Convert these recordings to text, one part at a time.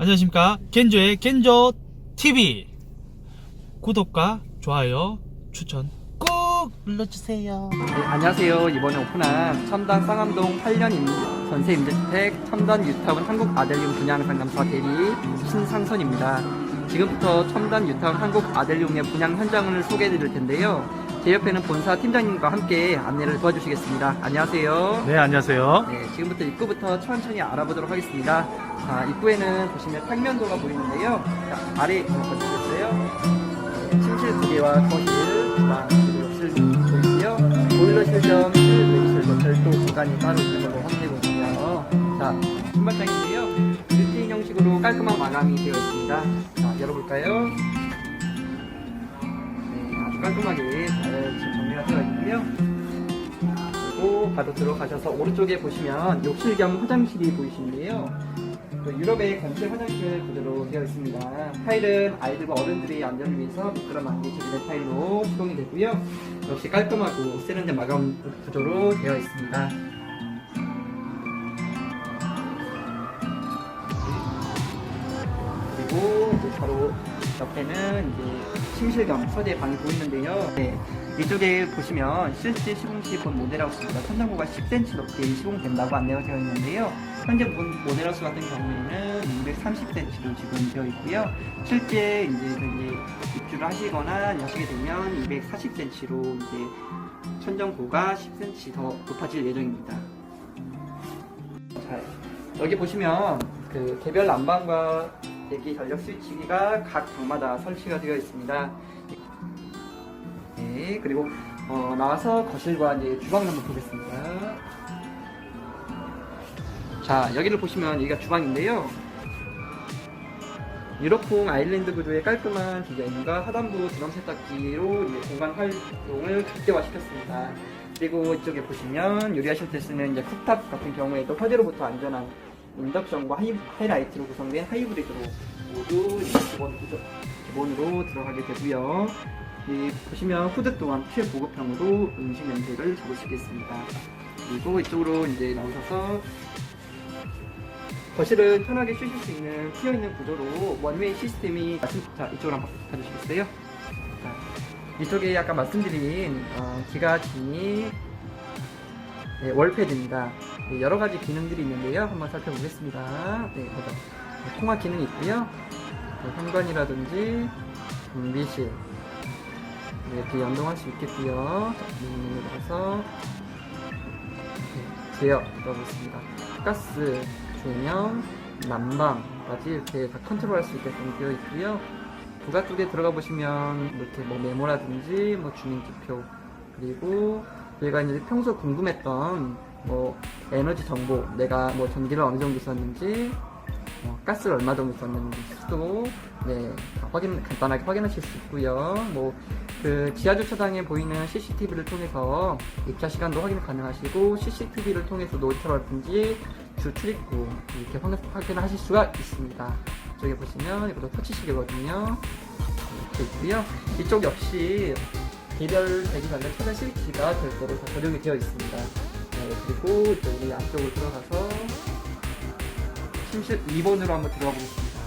안녕하십니까 겐조의 겐조 TV 구독과 좋아요 추천 꼭 눌러주세요. 네, 안녕하세요. 이번에 오픈한 첨단 쌍암동 8년 임, 전세 임대주택 첨단 유타운 한국 아델리움 분양 상담소 대리 신상선입니다. 지금부터 첨단 유타운 한국 아델리움의 분양 현장을 소개해 드릴 텐데요. 제 옆에는 본사 팀장님과 함께 안내를 도와주시겠습니다. 안녕하세요. 네 안녕하세요. 네, 지금부터 입구부터 천천히 알아보도록 하겠습니다. 자, 입구에는 보시면 평면도가 보이는데요. 자, 아래 보시겠어요? 침실 두 개와 거실, 주방, 그리고 욕실 보이고요. 보일러실 겸 실외실도 별도 공간이 따로 있는 걸로 확인해 보시고요. 자, 신발장인데요. 루틴 형식으로 깔끔한 마감이 되어 있습니다. 자, 열어볼까요? 깔끔하게 잘 지금 정리가 되어 있고요. 그리고 바로 들어가셔서 오른쪽에 보시면 욕실 겸 화장실이 보이시는데요. 그 유럽의 건체 화장실 구조로 되어 있습니다. 타일은 아이들과 어른들의 안전을 위해서 미끄럼하게 제작된 타일로 시공이 되고요. 역시 깔끔하고 세련된 마감 구조로 되어 있습니다. 그리고 바로 옆에는 이제 침실 겸 서재 방이 보이는데요. 네, 이쪽에 보시면 실제 시공 시본 모델하우스보다 천장고가 10cm 높게 시공된다고 안내가 되어 있는데요. 현재 본 모델하우스 같은 경우에는 230cm로 지금 되어 있고요. 실제 이제 저기 입주를 하시거나 하시게 되면 240cm로 이제 천정고가 10cm 더 높아질 예정입니다. 자, 여기 보시면 그 개별 난방과 대기 전력 스위치기가 각 방마다 설치가 되어 있습니다. 네, 그리고 어, 나와서 거실과 이제 주방을 한번 보겠습니다. 자, 여기를 보시면 여기가 주방인데요. 유럽풍 아일랜드 구조의 깔끔한 디자인과 하단부 드럼 세탁기로 이제 공간 활용을 극대화시켰습니다. 그리고 이쪽에 보시면 요리하실 때 쓰는 이제 쿡탑 같은 경우에도 화재로부터 안전한 인덕션과 하이, 하이라이트로 구성된 하이브리드로 모두 기본 기본으로 들어가게 되고요. 이 보시면 후드 또한 최고급형으로 음식 냄새를 잡을 수 있겠습니다. 그리고 이쪽으로 이제 나오셔서 거실은 편하게 쉬실 수 있는 트여 있는 구조로 원웨이 시스템이 자 이쪽으로 한번 봐주시겠어요? 자, 이쪽에 아까 말씀드린 어, 기가 진이 네, 월패드입니다. 네, 여러 가지 기능들이 있는데요. 한번 살펴보겠습니다. 네. 네, 통화 기능이 있고요. 네, 현관이라든지 음, 미실 네, 이렇게 연동할 수 있겠고요. 자, 메뉴로 가서 네, 제어 들어보겠습니다. 가스, 조명, 난방까지 이렇게 다 컨트롤할 수 있게끔 되어 있고요. 부가 쪽에 들어가 보시면 이렇게 뭐 메모라든지 뭐 주민지표 그리고 저희가 이제 평소 궁금했던 뭐 에너지 정보 내가 뭐 전기를 어느 정도 썼는지 뭐 가스를 얼마 정도 썼는지 수도 네 다 확인 간단하게 확인하실 수 있고요. 뭐 그 지하 주차장에 보이는 CCTV를 통해서 입차 시간도 확인 가능하시고 CCTV를 통해서 노출라든지 주 출입구 이렇게 확인- 확인하실 수가 있습니다. 이쪽에 보시면 이것도 터치식이거든요. 이렇게 있고요. 이쪽 역시 개별 대기 관련 차단 스위치가 별도로 다 적용이 되어 있습니다. 네, 그리고 저기 안쪽으로 들어가서 침실 2번으로 한번 들어가 보겠습니다.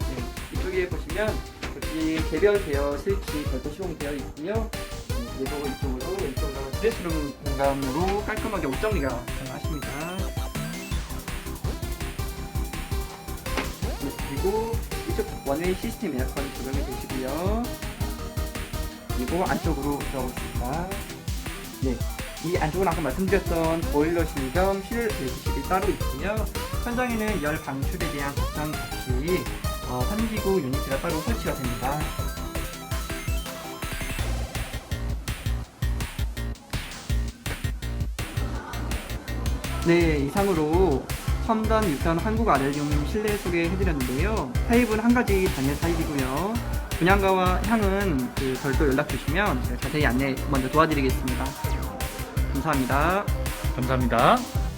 네, 이쪽에 보시면 여기 개별 제어 스위치 별도 시공되어 있고요. 네, 그리고 이쪽으로 왼쪽으로 드레스룸 공간으로 깔끔하게 옷 정리가 가능하십니다. 네, 그리고 이쪽 원웨이 시스템 에어컨 적용이 되시고요. 그리고 안쪽으로 들어가겠습니다. 네, 이 안쪽은 아까 말씀드렸던 보일러실 겸 실외기실이 따로 있고요. 현장에는 열 방출에 대한 걱정 없이 어, 환기구 유니트가 따로 설치가 됩니다. 네, 이상으로 첨단 유선 한국 아델리움 실내 소개해드렸는데요. 타입은 한 가지 단일 타입이고요. 분양가와 향은 그 별도 연락 주시면 제가 자세히 안내 먼저 도와드리겠습니다. 감사합니다. 감사합니다.